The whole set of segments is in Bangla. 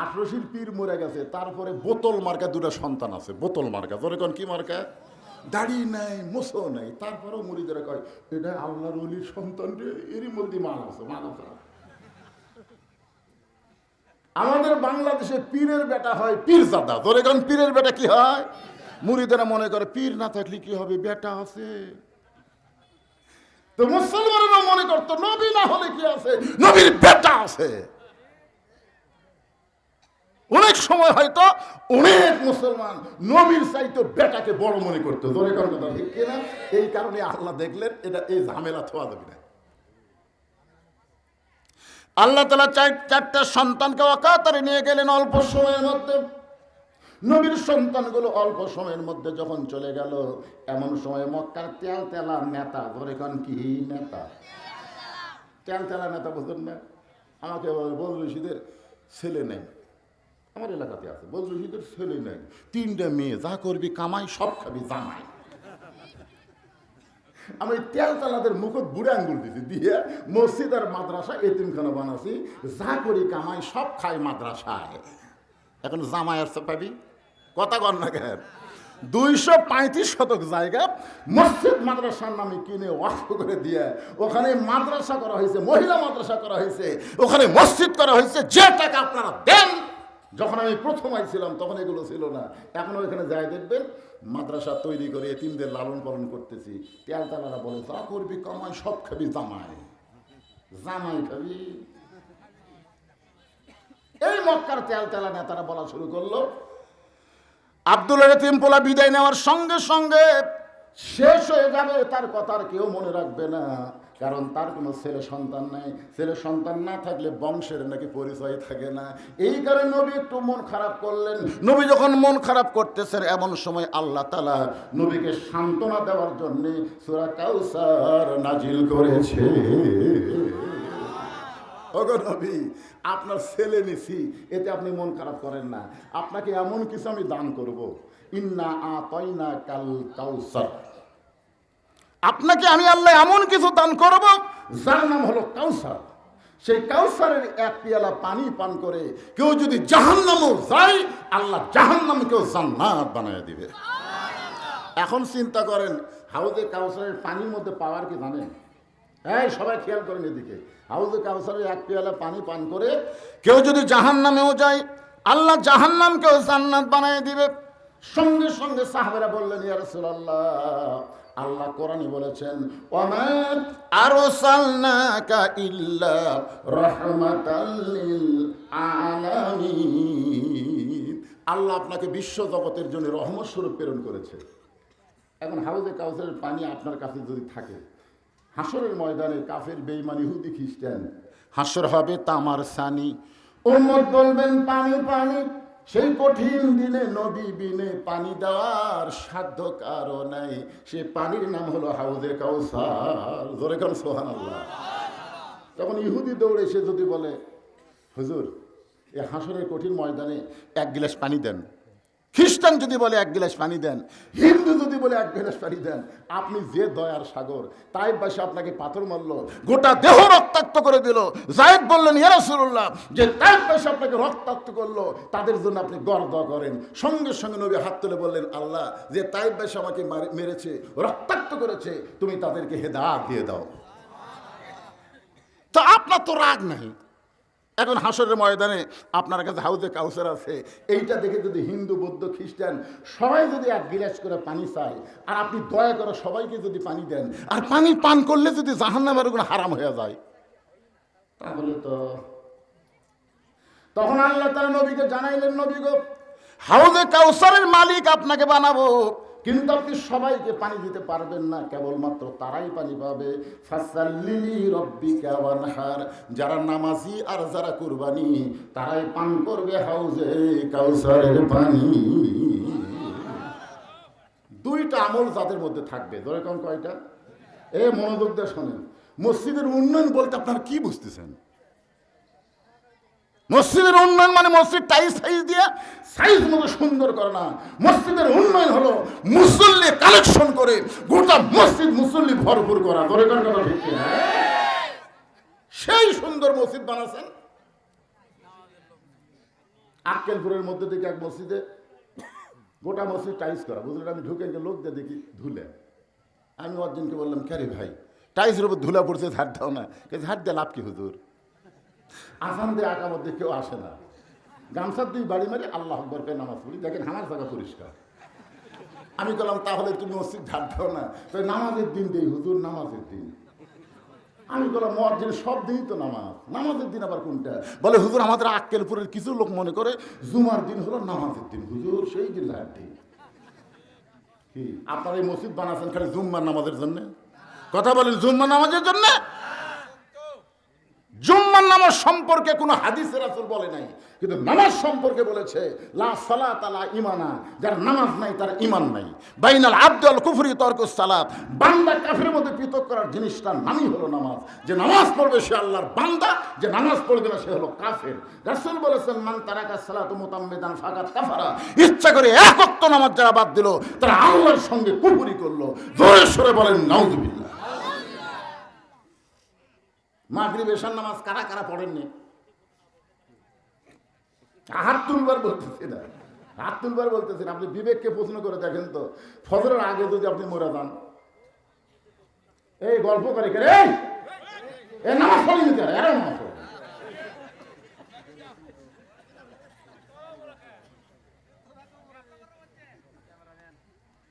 আঠারোশির পীর মরে গেছে, তারপরে বোতল মার্কা দুটো সন্তান আছে, বোতল মার্কা। তোর এখন কি মার্কা? দাড়ি নাই মোসো নাই, তারপরেও মুড়িদের কয়, এটা আল্লাহর অলির সন্তান এরই মধ্যে মান আছে মান আছে। আমাদের বাংলাদেশে পীরের বেটা হয় পীর জাদা তোর এখন পীরের বেটা কি হয়? মুড়িদেরা মনে করে, পীর না থাকলে কি হবে? বেটা আছে। তো মুসলমানেরা মনে করতো, নবী না হলে কি আছে? নবীর বেটা আছে। অনেক সময় হয়তো অনেক মুসলমান নবীর চাইতো বেটাকে বড় মনে করতো। ধরে করার কথা ঠিক এই কারণে আল্লাহ দেখলেন এটা এই ঝামেলা থোয়া যাবে না। আল্লাহ তালা চার চারটা সন্তানকে অকাতারে নিয়ে গেলেন অল্প সময়ের মধ্যে। নবীর সন্তানগুলো অল্প সময়ের মধ্যে যখন চলে গেল, এমন সময় মক্কার তেল তেলা নেতা ধরে কন কি নেতা? তেল তেলা নেতা বুঝলেন না? আমাকে বল রশিদের ছেলে নেই। আমার এলাকাতে আছে। বল রশিদের ছেলে নেই, তিনটা মেয়ে, যা করবি কামাই, সব খাবি, জামাই। আমি তেল তালাদের মুখত বুড়ে আঙ্গুল দিছি, দিয়ে মসজিদ আর মাদ্রাসা, এতিমখানা বানাছি, যা করি কামাই, সব খাই মাদ্রাসায়। এখন জামাই আসতে পাবি? কথা কর না কেন? দুইশো পঁয়ত্রিশ শতক জায়গা, মসজিদ মাদ্রাসার নামে কিনে ওয়াক্ফ করে দিয়ে ওখানে মাদ্রাসা করা হয়েছে, মহিলা মাদ্রাসা করা হয়েছে, ওখানে মসজিদ করা হয়েছে, যে টাকা আপনারা দেন যখন আমি প্রথম আইছিলাম, তখন এগুলো ছিল না। এখানে যাই দেখবেন, মাদ্রাসা তৈরি করে এতিমদের লালন পালন করতেছি। তেল তালারা বলে, যা করবি কামাই, সব খাবি জামাই। জামাই খাবি। এই মক্কার তেল তেলা নেতারা বলা শুরু করল, আব্দুল রতিম পোলা বিদায় নেওয়ার সঙ্গে সঙ্গে শেষ হয়ে যাবে, তার কথা আর কেউ মনে রাখবে না। কারণ তার কোনো ছেলে সন্তান নাই। ছেলে সন্তান না থাকলে বংশের নাকি পরিচয় থাকে না। এই কারণে নবী একটু মন খারাপ করলেন। নবী যখন মন খারাপ করতেছেন, এমন সময় আল্লাহ তালা নবীকে সান্ত্বনা দেওয়ার জন্য সুরা কাউসার নাজিল করেছে। নবী, আপনার ছেলে নিছি, এতে আপনি মন খারাপ করেন না। আপনাকে এমন কিছু আমি দান করব। ইন্না আ তয়না কাল কাউসার। আপনাকে আমি আল্লাহ এমন কিছু দান করব, যার নাম হলো কাউসার। সেই কাউসারের এক পেয়ালা পানি পান করে কেউ যদি জাহান্নামও যায়, আল্লাহ জাহান্নামকেও জান্নাত বানায় দিবে। এখন চিন্তা করেন, হাউজে কাউসারের পানির মধ্যে পাওয়ার কি জানেন? হ্যাঁ সবাই খেয়াল করেন এদিকে। হাউজে কাউসারের এক পেয়ালা পানি পান করে কেউ যদি জাহান নামেও যায়, আল্লাহ জাহান নামকেও জান্নাত বানিয়ে দিবে। সঙ্গে সঙ্গে সাহাবেরা বললেন, ইয়া রাসূলুল্লাহ আল্লাহ কোরআনে বলেছেন আল্লাহ আপনাকে বিশ্ব জগতের জন্য রহমত স্বরূপ প্রেরণ করেছে। এখন হাউজে কাউসারের পানি আপনার কাছে যদি থাকে হাসরের ময়দানে কাফের বেইমানি হুদি খ্রিস্টান হাসর হবে তামার সানি। উম্মত বলবেন, পানি পানি। সেই কঠিন দিনে নদী বিনে পানি দেওয়ার সাধ্য কারও নাই। সে পানির নাম হলো হাউজে কাউসার। জোরে কান সোহান তখন ইহুদি দৌড়ে সে যদি বলে, হুজুর, এ হাসনের কঠিন ময়দানে এক গিলাস পানি দেন। খ্রিস্টান যদি বলে এক গিলাস পানি দেন, হিন্দু যদি বলে এক গিলাস পানি দেন, আপনি যে দয়ার সাগর তাই বাসে আপনাকে পাথর মারল, গোটা দেহ রক্তাক্ত করে দিল। জায়দ বললেন ইয়ারসুল্লাহ যে তাই বাসে আপনাকে রক্তাক্ত করল, তাদের জন্য আপনি গড় দোয়া করেন। সঙ্গে সঙ্গে নবী হাত তুলে বললেন, আল্লাহ, যে তাই বাসে আমাকে মারে- মেরেছে, রক্তাক্ত করেছে, তুমি তাদেরকে হেদাত দিয়ে দাও। তো আপনার তো রাগ নাই। এখন হাসরের ময়দানে আপনার কাছে হাউজে কাউসার আছে। এইটা দেখে যদি হিন্দু, বৌদ্ধ, খ্রিস্টান সবাই যদি এক গিলাস করে পানি চায়, আর আপনি দয়া করে সবাইকে যদি পানি দেন, আর পানি পান করলে যদি জাহান্নামের কোনো হারাম হয়ে যায়। তাহলে তো তখন আল্লাহ তারা নবীকে জানাইলেন, নবী গো, হাউজে কাউসারের মালিক আপনাকে বানাবো। কিন্তু আপনি সবাইকে পানি দিতে পারবেন না, কেবলমাত্র তারাই পানি পাবে। যারা নামাজি আর যারা কুরবানি, তারাই পান করবে হাউজে কাউসারের পানি। দুইটা আমল যাদের মধ্যে থাকবে, ধরে কোন কয়টা? এ মনোযোগ দিয়ে শোনেন। মসজিদের উন্নয়ন বলতে আপনারা কি বুঝতেছেন? মসজিদের উন্নয়ন মানে মসজিদ টাইস সাইজ দিয়ে সাইজ মতো সুন্দর করে না। মসজিদের উন্নয়ন হলো মুসল্লি কালেকশন করে গোটা মসজিদ মুসল্লি ভরপুর করা। সেই সুন্দর মসজিদ বানাছেন আক্কেলপুরের মধ্যে থেকে এক মসজিদে গোটা মসজিদ টাইস করা। বুঝলেন? আমি ঢুকে গিয়ে লোক দিয়ে দেখি ধুলে। আমি অর্জনকে বললাম ক্যারে ভাই? টাইসের উপর ধুলা পড়ছে, ঝাড় দাও না। ঝাড় দিয়ে লাভ কি হুজুর? আসান দিয়ে আঁকা মধ্যে কেউ আসে না। গামছার দুই বাড়ি মারি আল্লাহ আকবর কে নামাজ পড়ি। দেখেন আমার জায়গা পরিষ্কার। আমি বললাম তাহলে তুমি মসজিদ ঝাড় দাও না। তো নামাজের দিন দেই হুজুর, নামাজের দিন। আমি বললাম মসজিদ সব দিনই তো নামাজ। নামাজের দিন আবার কোনটা? বলে, হুজুর, আমাদের আক্কেলপুরের কিছু লোক মনে করে জুমার দিন হলো নামাজের দিন। হুজুর, সেই দিন ঝাড় দিন আপনারা এই মসজিদ বানাচ্ছেন খালি জুম্মার নামাজের জন্য? কথা বলেন, জুম্মার নামাজের জন্য? জুম্মার নামাজ সম্পর্কে কোনো হাদিসের রাসূল বলে নাই। কিন্তু নামাজ সম্পর্কে বলেছে, লা সালাত আলা ইমানা। যার নামাজ নাই, তার ইমান নাই। বাইনাল আব্দুল কুফরি তর্ক সালাত। বান্দা কাফের মধ্যে পৃথক করার জিনিসটার নামই হলো নামাজ। যে নামাজ পড়বে সে আল্লাহর বান্দা, যে নামাজ পড়বে না সে হলো কাফের। রাসূল বলেছেন, মান তারাকা সালাত মুতাম্মিদান ফাকাত কাফারা। ইচ্ছা করে এক ওয়াক্ত নামাজ যারা বাদ দিল, তারা আল্লাহর সঙ্গে কুফরি করল। জোরে সরে বলেন নাউজুবিল্লাহ মাগরিব, এশার নামাজ কারা কারা পড়েননি? হাত তুলবার বলতেছি না। হাত তুলবার বলতেছেন আপনি বিবেককে প্রশ্ন করে দেখেন তো, ফজরের আগে যদি আপনি মরে যান। এই গল্প করে কে রে এ নামাজ পড়ি নিতে এরা নামাজ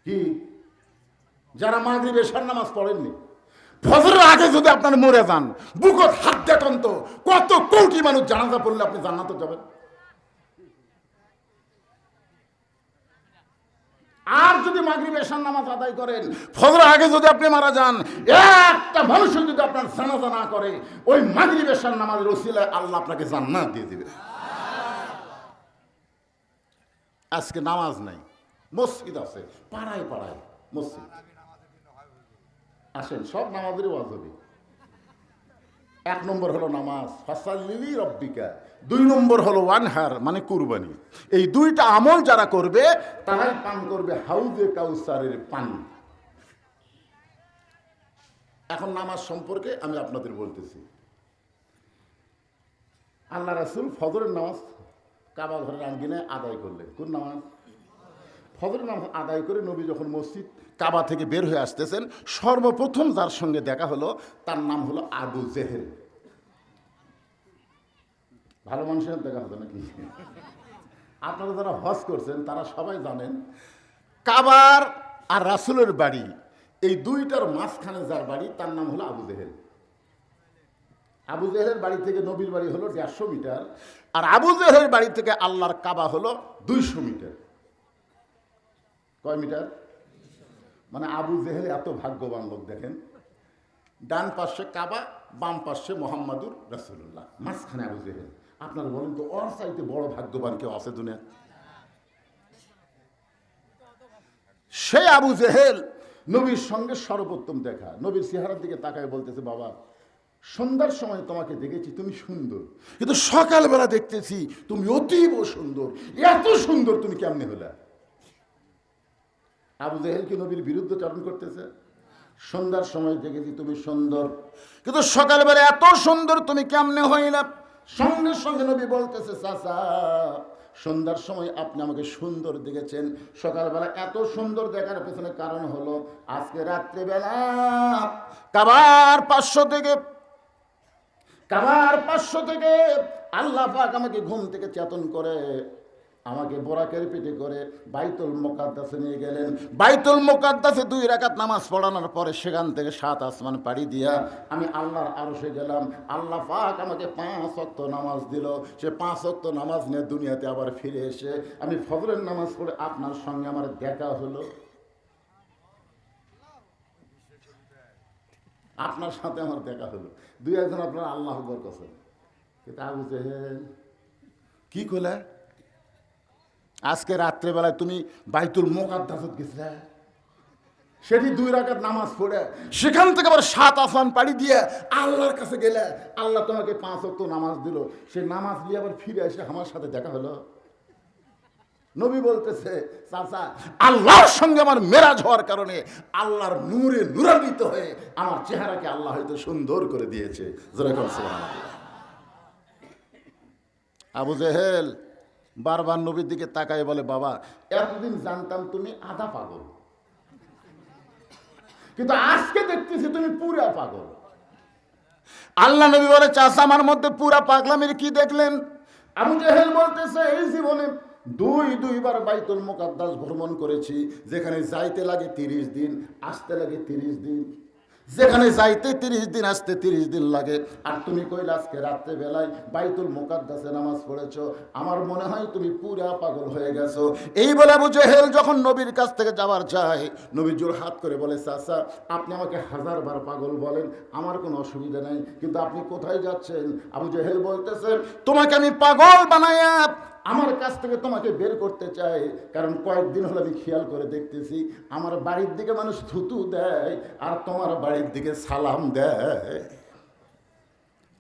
কি? যারা মাগরিব, এশার নামাজ পড়েননি। ফজরের আগে যদি আপনার মরে যান, বুকত হাত দেখুন তো কত কোটি মানুষ জানাজা পড়লে আপনি জান্নাতে যাবেন। আর যদি মাগরিব নামাজ আদায় করেন ফজর আগে যদি আপনি মারা যান, একটা মানুষ যদি আপনার জানাজা না করে, ওই মাগরিব এশার নামাজের আল্লাহ আপনাকে জান্নাত দিয়ে দিবে। আজকে নামাজ নাই, মসজিদ আছে, পাড়ায় পাড়ায় মসজিদ। আসেন, সব নামাজেরই ওয়াজ হবে এক নম্বর হলো নামাজ। ফাসাল্লিলি রব্বিকা। দুই নম্বর হলো ওয়ানহার মানে কুরবানি। এই দুইটা আমল যারা করবে, তারাই পান করবে হাউজে কাউসারের পানি। এখন নামাজ সম্পর্কে আমি আপনাদের বলতেছি। আল্লাহ রাসুল ফজরের নামাজ কাবা ঘরের আঙ্গিনায় আদায় করলেন। কোন নামাজ? ফজরের নামাজ আদায় করে নবী যখন মসজিদ কাবা থেকে বের হয়ে আসতেছেন। সর্বপ্রথম যার সঙ্গে দেখা হলো, তার নাম হলো আবু জেহেল। ভালো মানুষের দেখা হতো নাকি? আপনারা যারা হজ করছেন, তারা সবাই জানেন, কাবার আর রাসুলের বাড়ি, এই দুইটার মাঝখানে যার বাড়ি, তার নাম হলো আবু জেহেল। আবু জেহেলের বাড়ি থেকে নবীর বাড়ি হলো দেড়শো মিটার, আর আবু জেহেলের বাড়ি থেকে আল্লাহর কাবা হলো দুইশো মিটার। কয় মিটার? মানে আবু জেহেল এত ভাগ্যবান লোক, দেখেন। ডান পাশে কাবা, বাম পাশে মোহাম্মদুর রাসুল্লাহ মাঝখানে আবু জেহেল। আপনারা বলেন তো, ওর চাইতে বড় ভাগ্যবান কেউ আছে দুনিয়া? সে আবু জেহেল নবীর সঙ্গে সর্বোত্তম দেখা। নবীর চেহারার দিকে তাকায় বলতেছে, বাবা, সন্ধ্যার সময় তোমাকে দেখেছি, তুমি সুন্দর। কিন্তু সকালবেলা দেখতেছি তুমি অতীব সুন্দর। এত সুন্দর তুমি কেমনে হলে? আবু জেহেল কি নবীর বিরুদ্ধে চরণ করতেছে। সন্ধ্যার সময় দেখেছি তুমি সুন্দর। কিন্তু সকালবেলা এত সুন্দর তুমি কেমনে হইলা? সঙ্গে সঙ্গে নবী বলতেছে, চাচা, সন্ধ্যার সময় আপনি আমাকে সুন্দর দেখেছেন। সকালবেলা এত সুন্দর দেখার পেছনে কারণ হলো আজকে রাত্রেবেলা কাবার পাঁচশো থেকে, কাবার পাঁচশো থেকে আল্লাহ আমাকে ঘুম থেকে চেতন করে আমাকে বোরাকের পিঠে করে বাইতুল মোকাদ্দাসে নিয়ে গেলেন। বাইতুল মোকাদ্দাসে দুই রাকাত নামাজ পড়ানোর পরে সেখান থেকে সাত আসমান পাড়ি দিয়া আমি আল্লাহর আরশে গেলাম। আল্লাহ পাক আমাকে পাঁচ অক্ত নামাজ দিল। সে পাঁচ অক্ত নামাজ নিয়ে দুনিয়াতে আবার ফিরে এসে আমি ফজরের নামাজ পড়ে আপনার সঙ্গে আমার দেখা হলো। আপনার সাথে আমার দেখা হলো। দুই একজন আপনার আল্লাহ আকবর কাছে কিন্তু কি কইলা? আজকে রাত্রেবেলায় তুমি বাইতুল মোকাদ্দাসত গেছিলে। সেটি দুই রাকাত নামাজ পড়ে, সেখান থেকে আবার সাত আসান পাড়ি দিয়ে আল্লাহর কাছে গেলে, আল্লাহ তোমাকে পাঁচ অক্ত নামাজ দিল। সে নামাজ দিয়ে আবার ফিরে এসে আমার সাথে দেখা হলো। নবী বলতেছে চাচা আল্লাহর সঙ্গে আমার মেরাজ হওয়ার কারণে আল্লাহর নূরে নূরান্বিত হয়ে আমার চেহারাকে আল্লাহ হয়তো সুন্দর করে দিয়েছে। আবু জেহেল বারবার নবীর দিকে তাকায় বলে, বাবা, এতদিন জানতাম তুমি আধা পাগল। কিন্তু আজকে দেখতেছি তুমি পুরা পাগল। আল্লাহ নবী বলে চাষা আমার মধ্যে পুরা পাগলামের কি দেখলেন? আবু জেহেল বলতেছে, এই জীবনে দুই, দুইবার বাইতুল মুকাদ্দাস ভ্রমণ করেছি, যেখানে যাইতে লাগে তিরিশ দিন, আসতে লাগে তিরিশ দিন যেখানে যাইতে তিরিশ দিন, আসতে তিরিশ দিন লাগে। আর তুমি কইলে, আজকে রাত্রে বেলায় বাইতুল মুকাদ্দাসে নামাজ পড়েছ। আমার মনে হয় তুমি পুরা পাগল হয়ে গেছো। এই বলে আবু জেহেল যখন নবীর কাছ থেকে যাওয়ার চায় নবী জোর হাত করে বলে, চাচা, আপনি আমাকে হাজারবার পাগল বলেন, আমার কোনো অসুবিধা নেই। কিন্তু আপনি কোথায় যাচ্ছেন? আবু জেহেল বলতেছে, তোমাকে আমি পাগল বানায়া আমার কাছ থেকে তোমাকে বের করতে চাই, কারণ কয়েকদিন হলো আমি খেয়াল করে দেখতেছি, আমার বাড়ির দিকে মানুষ থুতু দেয় আর তোমার বাড়ির দিকে সালাম দেয়।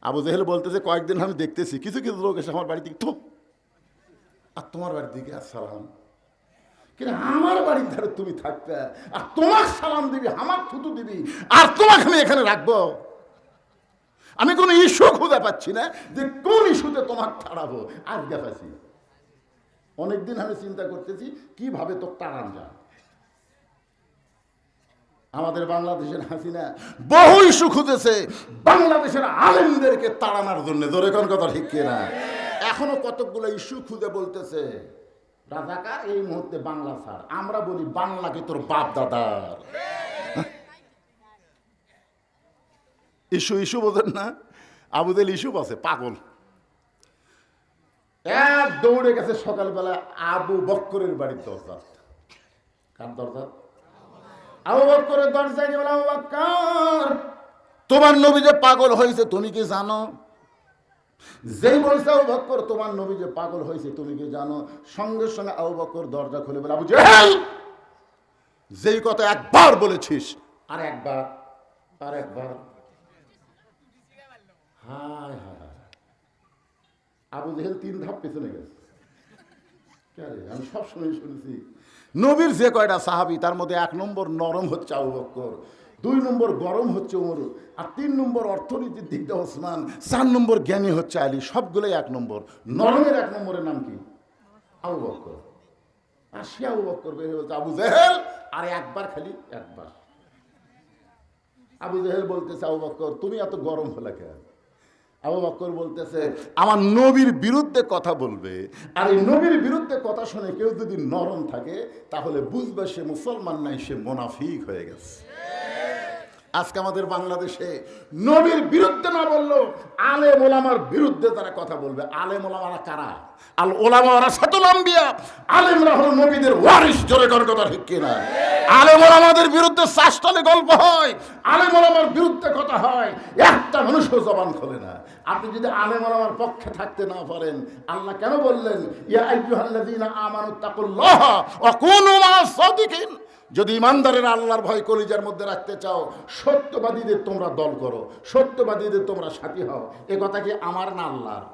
আবু জেহেল বলতেছে, কয়েকদিন আমি দেখতেছি, কিছু কিছু লোক এসে আমার বাড়ির দিকে থু, আর তোমার বাড়ির দিকে আর সালাম। কিন্তু আমার বাড়ির ধারে তুমি থাকবে, আর তোমার সালাম দিবি আমার থুতু দিবি, আর তোমাকে আমি এখানে রাখব। আমি কোনো ইস্যু খুঁজে পাচ্ছি না যে কোন ইস্যুতে তোমার ছাড়াবো। আজ দেখাচ্ছি অনেকদিন আমি চিন্তা করতেছি, কীভাবে তো তাড়ান যায়। আমাদের বাংলাদেশের হাসিনা বহু ইস্যু খুঁজেছে বাংলাদেশের আলেমদেরকে তাড়ানোর জন্য, জোরে কোন কথা ঠিক কিনা? এখনও কতকগুলো ইস্যু খুঁজে বলতেছে, রাজাকার, এই মুহূর্তে বাংলা ছাড়। আমরা বলি, বাংলাকে তোর বাপ দাদার। ইস্যু ইস্যু বোঝেন না? আবুদেল ইস্যু আছে, পাগল। এক দৌড়ে গেছে সকালবেলা আবু বক্করের বাড়ির দরজা। কার দরজা? আবু বক্করের দরজায় গিয়ে আবু বক্কর, তোমার নবী যে পাগল হয়েছে, তুমি কি জানো? যেই বলছে আবু বক্কর, তোমার নবী যে পাগল হয়েছে, তুমি কি জানো? সঙ্গে সঙ্গে আবু বক্কর দরজা খুলে বলে, আবু যেই কথা একবার বলেছিস, আর একবার আর একবার। হায় হায়। আবু জেহেল তিন ধাপ পেছনে গেছে। আমি সব সময় শুনেছি, নবীর যে কয়টা সাহাবি, তার মধ্যে এক নম্বর নরম হচ্ছে আবু বক্কর, দুই নম্বর গরম হচ্ছে উমর, আর তিন নম্বর অর্থনীতির দিক দিয়ে ওসমান, চার নম্বর জ্ঞানী হচ্ছে আলী, সবগুলোই এক নম্বর। নরমের এক নম্বরের নাম কি? আবু বক্কর। আর সে আবু বক্কর বেরিয়ে বলছে, আবু জেহেল? আর একবার খালি, একবার। আবু জেহেল বলতেছে, আবু বক্কর, তুমি এত গরম হলে কেন? আবু বকর বলতেছে, আমার নবীর বিরুদ্ধে কথা বলবে, আর এই নবীর বিরুদ্ধে কথা শুনে কেউ যদি নরম থাকে, তাহলে বুঝবে সে মুসলমান নাই, সে মোনাফিক হয়ে গেছে। আজকে আমাদের বাংলাদেশে নবীর বিরুদ্ধে না বললেও আলে মোলামার বিরুদ্ধে তারা কথা বলবে। আলে মোলামারা কারা? আল ওলামারা সাতুলাম্বিয়া আলেমরা হলো নবীদের ওয়ারিস জোরে করার কথা ঠিক কিনা? আলে মোলামাদের বিরুদ্ধে চাষতলে গল্প হয় আলে মোলামার বিরুদ্ধে কথা হয়, একটা মানুষও জবান খোলে না। আপনি যদি আলে মোলামার পক্ষে থাকতে না পারেন, আল্লাহ কেন বললেন, ইয়া আইয়ুহাল্লাযীনা আমানু তাকুল্লাহ ওয়া কুনু মা'আস সাদিকিন যদি ইমানদারের আল্লাহর ভয় কলিজার মধ্যে রাখতে চাও, সত্যবাদীদের তোমরা দল করো, সত্যবাদীদের তোমরা সাথী হও। এ কথা কি আমার না আল্লাহর?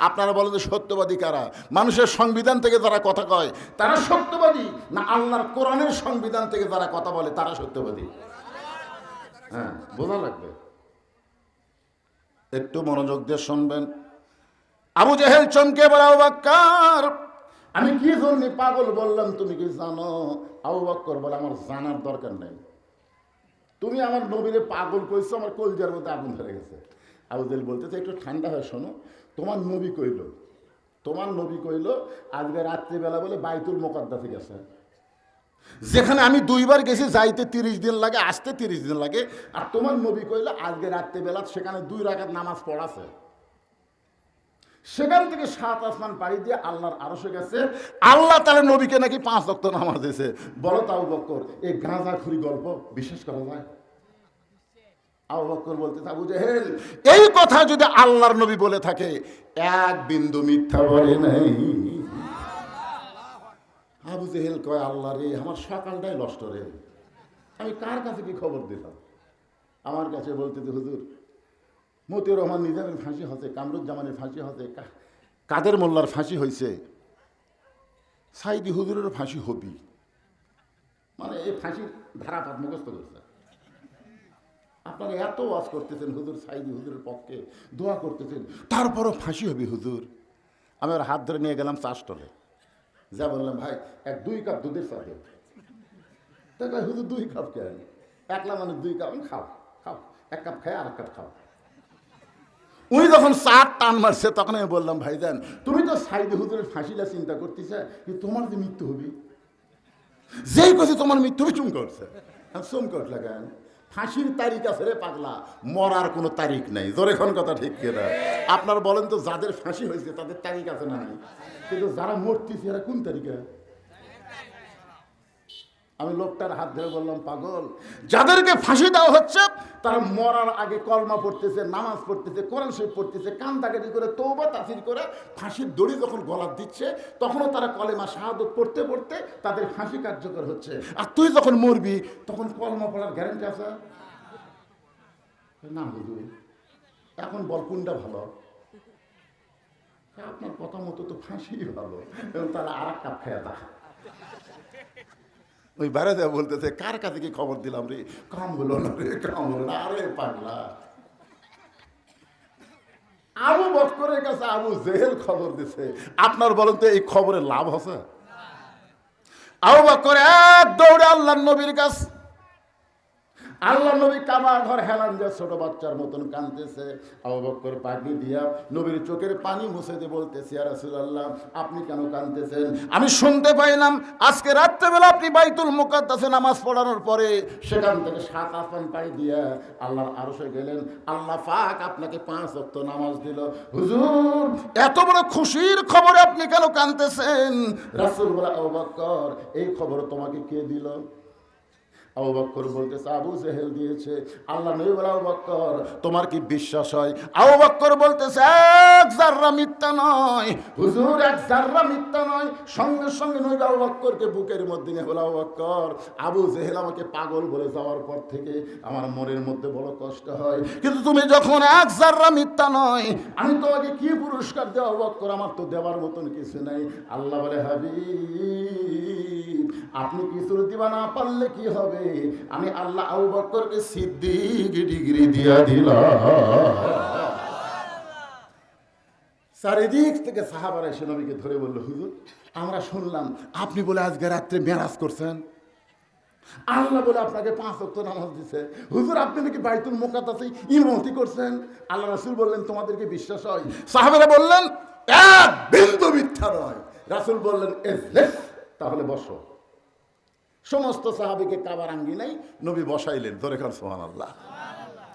আপনারা বলেন যে সত্যবাদী কারা? মানুষের সংবিধান থেকে যারা কথা কয়, তারা সত্যবাদী? না আল্লাহর কোরআনের সংবিধান থেকে যারা কথা বলে, তারা সত্যবাদী? হ্যাঁ বোঝা লাগবে? একটু মনোযোগ দিয়ে শুনবেন। আবু জাহেল চমকে বলা আমি কি জন্য পাগল বললাম তুমি কি জানো? আবু বক্কর বলে আমার জানার দরকার নেই। তুমি আমার নবীরে পাগল কইছো আমার কলজার মধ্যে আগুন ধরে গেছে। আবু জাহেল বলতেছে একটু ঠান্ডা হয়ে শোনো। তোমার নবী কইল তোমার নবী কইল আজকে রাত্রিবেলা বলে বাইতুল মোকাদ্দাসে গেছে। যেখানে আমি দুইবার গেছি যাইতে তিরিশ দিন লাগে আসতে তিরিশ দিন লাগে। আর তোমার নবী কইল আজকে রাত্রিবেলা সেখানে দুই রাখাত নামাজ পড়াছে। সেখান থেকে সাত আসমান পাড়ি দিয়ে আল্লাহর আরশে গেছে। আল্লাহ তাহলে নবীকে নাকি পাঁচ রক্ত নামাজ দিয়েছে। বলো তাও বক্কর, এই গাঁজা খুরি গল্প বিশ্বাস করা যায়? বক্কর এই কথা যদি আল্লাহর নবী বলে থাকে, এক বিন্দু মিথ্যা বলে নাই। আবু জেহেল কয়, আল্লাহ রে, আমার সকালটাই নষ্ট রে। আমি কার কাছে কি খবর দিলাম? আমার কাছে বলতে হুজুর মতিউর রহমান নিজামের ফাঁসি হচ্ছে, কামরুজ্জামানের ফাঁসি হচ্ছে কাদের মোল্লার ফাঁসি হয়েছে? সাইদি হুজুরের ফাঁসি হবি। মানে এই ফাঁসির ধারাপাত মুখস্থ করছে। আপনারা এত ওয়াজ করতেছেন হুজুর, সাইদি হুজুরের পক্ষে দোয়া করতেছেন, তারপরও ফাঁসি হবি হুজুর। আমি ওর হাত ধরে নিয়ে গেলাম চা স্টলে। যা বললাম, ভাই, এক দুই কাপ দুধের চা দে। তা হুজুর, দুই কাপ কেন? একলা মানে দুই কাপ খাও খাও এক কাপ খাই আর এক কাপ খাও উনি যখন চার টান মারছে, তখন আমি বললাম ভাই ভাইজান, তুমি তো সাইদে হুজুরের ফাঁসিলা চিন্তা করতেছে, যে তোমার যে মৃত্যু হবে? যেই কথা তোমার মৃত্যু হবে, চুম করছে। চুম কট লাগান ফাঁসির তারিখ আছে রে পাগলা, মরার কোনো তারিখ নাই। জোরে কোন কথা ঠিক কিনা? আপনার বলেন তো, যাদের ফাঁসি হয়েছে, তাদের তারিখ আছে না কিন্তু যারা মরতেছে, এরা কোন তারিখে? আমি লোকটার হাত ধরে বললাম, পাগল, যাদেরকে ফাঁসি দেওয়া হচ্ছে, তারা মরার আগে কলমা পড়তেছে, নামাজ পড়তেছে, কোরআন শরীফ পড়তেছে, কান্দাকাটি করে তৌবা তাসির করে ফাঁসির দড়ি যখন গলার দিচ্ছে, তখনও তারা কলেমা শাহাদত পড়তে পড়তে তাদের ফাঁসি কার্যকর হচ্ছে। আর তুই যখন মরবি, তখন কলমা পড়ার গ্যারেন্টি আছে? না হুজুর, এখন বল কোনটা ভালো? আপনার কথা মতো তো ফাঁসি ভালো, এবং তারা আর এক কাপ খেয়ে ওই দেওয়া বলতেছে, কার কাছে কি খবর দিলাম রে? কাম হলো না রে কাম হলো না আরে পাগলা। আবু বক্করের কাছে আবু জেহেল খবর দিছে। আপনার বলেন তো, এই খবরের লাভ আছে? আবু বক্কর এক দৌড়ে আল্লাহ নবীর কাছে আল্লাহ নবী কামা ঘর হেলান যে ছোট বাচ্চার মতন কাঁদতেছে। আবু বক্কর পাগড়ি দিয়া নবীর চোখের পানি মুছে দিয়ে বলতেছি আর রাসূলুল্লাহ, আপনি কেন কাঁদতেছেন? আমি শুনতে পাইলাম, আজকে রাত্রেবেলা আপনি বাইতুল মুকাদ্দাসে নামাজ পড়ানোর পরে সেখান থেকে সাত আসমান পাড়ি দিয়া আল্লাহর আরশে গেলেন। আল্লাহ পাক আপনাকে পাঁচ ওয়াক্ত নামাজ দিল। হুজুর, এত বড় খুশির খবরে আপনি কেন কাঁদতেছেন? রাসূল বলে আবু এই খবর তোমাকে কে দিল? আবু বক্কর বলতেছে, আবু জেহেল দিয়েছে। আল্লাহ নবী বলে, আবু তোমার কি বিশ্বাস হয়? আবু বলতেছে, এক জাররা মিথ্যা নয়। হুজুর, এক জাররা মিথ্যা নয়। সঙ্গে সঙ্গে নবী আবু বক্করকে বুকের মধ্যে নিয়ে বলে, আবু বক্কর জেহেল আমাকে পাগল বলে যাওয়ার পর থেকে আমার মনের মধ্যে বড় কষ্ট হয়। কিন্তু তুমি যখন এক জাররা মিথ্যা নয়, আমি তোমাকে কি পুরস্কার দেওয়া আবু বক্কর? আমার তো দেওয়ার মতন কিছু নাই। আল্লাহ বলে হাবি আপনি কিছু দিবা না পারলে কি হবে? আমি আল্লাহ আবু বক্করকে সিদ্দিক ডিগ্রি দিয়া দিলাম। চারিদিক থেকে সাহাবারা এসে নবীকে ধরে বলল, হুজুর, আমরা শুনলাম আপনি বলে আজকে রাত্রে মেরাজ করছেন। আল্লাহ বলে আপনাকে পাঁচ অক্ট নামাজ দিছে। হুজুর, আপনি নাকি বাইতুল মোকাতাসে ইমতি করছেন? আল্লাহ রাসুল বললেন, তোমাদেরকে বিশ্বাস হয়? সাহাবেরা বললেন, এক বিন্দু মিথ্যা নয়। রাসুল বললেন তাহলে বসো। সমস্ত সাহাবিকে কাবার আঙ্গি নাই, নবী বসাইলেন, ধরে খান সোহান আল্লাহ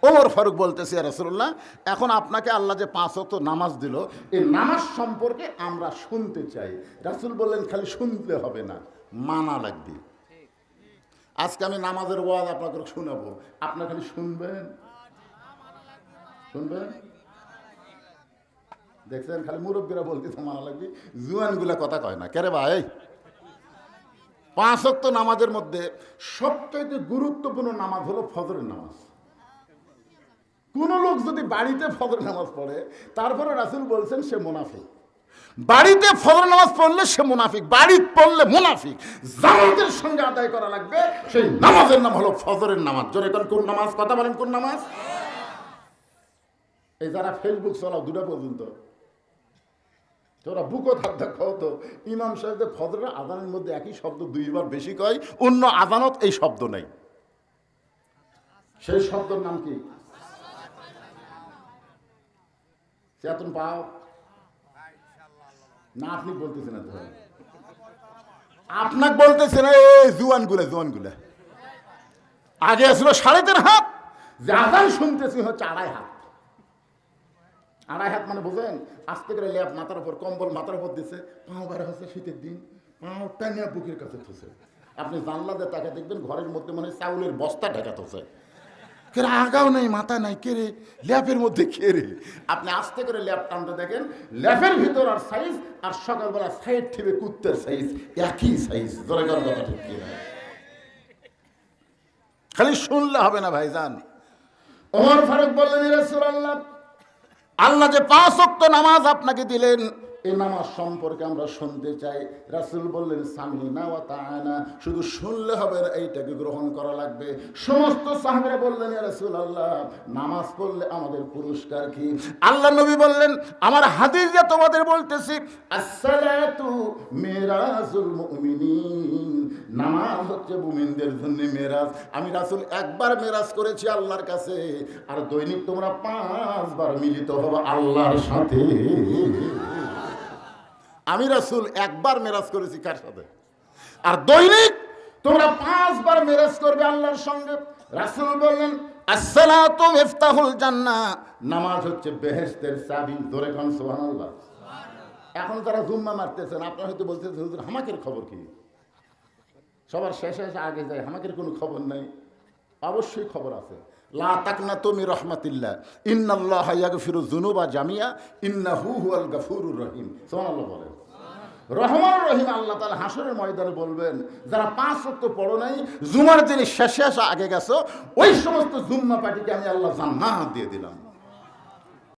ওমর ফারুক বলতেছে রাসুল্লাহ এখন আপনাকে আল্লাহ যে পাঁচ অক্ত নামাজ দিল, এই নামাজ সম্পর্কে আমরা শুনতে চাই। রাসুল বললেন, খালি শুনতে হবে না, মানা লাগবে। আজকে আমি নামাজের ওয়াজ আপনাকে শোনাবো। আপনার খালি শুনবেন? শুনবেন? দেখছেন? খালি মুরব্বীরা বলতেছে, মানা লাগবে। জুয়ানগুলা কথা কয় না। কেরে ভাই? পাঁচ অক্ত নামাজের মধ্যে সবচাইতে গুরুত্বপূর্ণ নামাজ হলো ফজরের নামাজ। কোন লোক যদি বাড়িতে ফজর নামাজ পড়ে, তারপরে রাসুল বলছেন সে মুনাফিক। বাড়িতে ফজর নামাজ পড়লে সে মুনাফিক বাড়ি পড়লে মুনাফিক। জামাতের সঙ্গে আদায় করা লাগবে, সেই নামাজের নাম হলো ফজরের নামাজ। জোরে কোন কোন নামাজ? কথা বলেন কোন নামাজ? এই যারা ফেসবুক চালাও, দুটা পর্যন্ত। তোরা বুকো থাকতে তো। ইমাম সাহেবদের ফজরের আদানের মধ্যে একই শব্দ দুইবার বেশি কয়, অন্য আদানত এই শব্দ নেই। সেই শব্দের নাম কি? চেতন পাও? না, আপনি বলতেছেন না আপনাকে বলতেছেন এই জুয়ান গুলে জুয়ান গুলে আগে আসলো সাড়ে তিন হাত, যে আদান শুনতেছি হচ্ছে আড়াই হাত। আড়াই হাত মানে বুঝেন আস্তে করে ল্যাপ মাথার উপর, কম্বল মাথার উপর দিছে, পাও বারে হচ্ছে শীতের দিন, পাও টানিয়া বুকের কাছে থুছে। আপনি জানলা দিয়ে তাকে দেখবেন, ঘরের মধ্যে মানে চাউলের বস্তা ঢেকা থুছে। কেরে আগাও নাই, মাথা নাই কেরে ল্যাপের মধ্যে কেরে আপনি আস্তে করে ল্যাপ টানতে দেখেন ল্যাপের ভিতর আর সাইজ, আর সকালবেলা সাইড ঠিবে কুত্তের সাইজ, একই সাইজ। কথা ঠিক কি খালি শুনলে হবে না ভাইজান। ওমর ফারুক বললেন রাসূলুল্লাহ আল্লাহ যে পাঁচ অক্ত নামাজ আপনাকে দিলেন এই নামাজ সম্পর্কে আমরা শুনতে চাই। রাসুল বললেন সামি না তাআনা। শুধু শুনলে হবে এইটাকে গ্রহণ করা লাগবে। সমস্ত সাহাবেরা বললেন রাসূল আল্লাহ নামাজ পড়লে আমাদের পুরস্কার কি? আল্লাহ নবী বললেন, আমার হাদিস যে তোমাদের বলতেছি, আসসালাতু মুমিনিন। নামাজ হচ্ছে মুমিনদের জন্য মেরাজ। আমি রাসূল একবার মেরাজ করেছি আল্লাহর কাছে, আর দৈনিক তোমরা পাঁচবার মিলিত হবে আল্লাহর সাথে। আমি রাসুল একবার মেরাজ করেছি কার সাথে? আর দৈনিক তোমরা পাঁচবার মেরাজ করবে আল্লাহর সঙ্গে। রাসূল বললেন, আসসালাতু মিফতাহুল জান্নাহ। নামাজ হচ্ছে বেহেশতের চাবি, ধরে কোন সুবহানাল্লাহ। এখন তারা জুম্মা মারতেছেন, আপনারা হয়তো বলতেছেন, হুজুর, হামাকের খবর কি? সবার শেষে এসে আগে যায়, হামাকের কোনো খবর নাই। অবশ্যই খবর আছে। লা তাকনা তুমি রহমাতিল্লাহ। ইন্নাল্লাহ ইয়াগফিরু যুনুবা জামিয়া। ইন্নাহু হুয়াল গাফুরুর রহিম। সুবহানাল্লাহ বলেন। রহমান রহিম আল্লাহ তালা হাসরের ময়দানে বলবেন, যারা পাঁচ সত্য পড়ো নাই, জুমার দিনে শেষে আসা আগে গেছো, ওই সমস্ত জুম্মা পার্টিকে আমি আল্লাহ জান্নাত দিয়ে দিলাম।